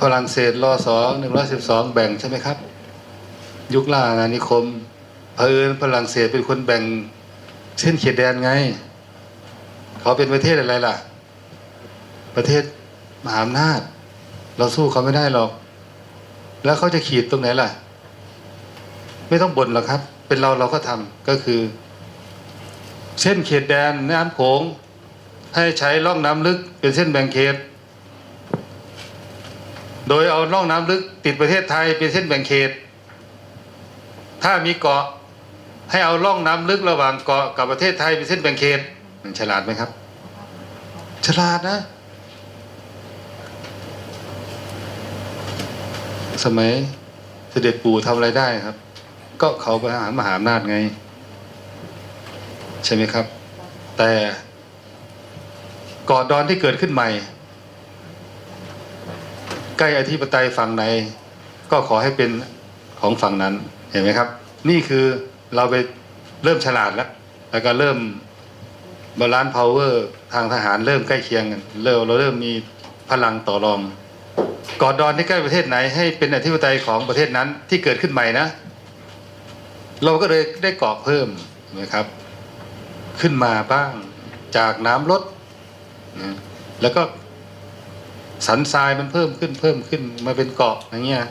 ฝรั่งเศสรอสองหนึ่งร้อยสิบสองแบ่งใช่ไหมครับ ยุคล่าอาณานิคมเผอิญฝรั่งเศสเป็นคนแบ่งเส้นเขตแดนไง เขาเป็นประเทศอะไรล่ะ ประเทศมหาอำนาจ เราสู้เขาไม่ได้หรอก แล้วเขาจะขีดตรงไหนล่ะ ไม่ต้องบ่นหรอกครับ เป็นเราเราก็ทำก็คือ เส้นเขตแดนน้ำโขงให้ใช้ร่องน้ำลึกเป็นเส้นแบ่งเขต โดยเอาร่องน้ำลึกติดประเทศไทยเป็นเส้นแบ่งเขต ถ้ามีเกาะให้เอาร่องน้ำลึกระหว่างเกาะกับประเทศไทยเป็นเส้นแบ่งเขตมันฉลาดไหมครับ ฉลาดนะ สมัยเสด็จปู่ทำอะไรได้ครับ ก็เขาไปหามหาอำนาจไง ใช่ไหมครับ แต่ก่อดอนที่เกิดขึ้นใหม่ ใกล้อธิปไตยฝั่งไหนก็ขอให้เป็นของฝั่งนั้นเห็นไหมครับ นี่คือเราไปเริ่มฉลาดแล้ว แล้วก็เริ่มบาลานซ์พาวเวอร์ทางทหารเริ่มใกล้เคียงกันเริ่มเราเริ่มมีพลังต่อรองกอนดอนที่ใกล้ประเทศไหน ให้เป็นอธิปไตยของประเทศนั้นที่เกิดขึ้นใหม่นะ เราก็เลยได้เกาะเพิ่มนะครับ ขึ้นมาบ้างจากน้ำลดแล้วก็ สันทรายมันเพิ่มขึ้นเพิ่มขึ้นมาเป็นเกาะอย่างเงี้ย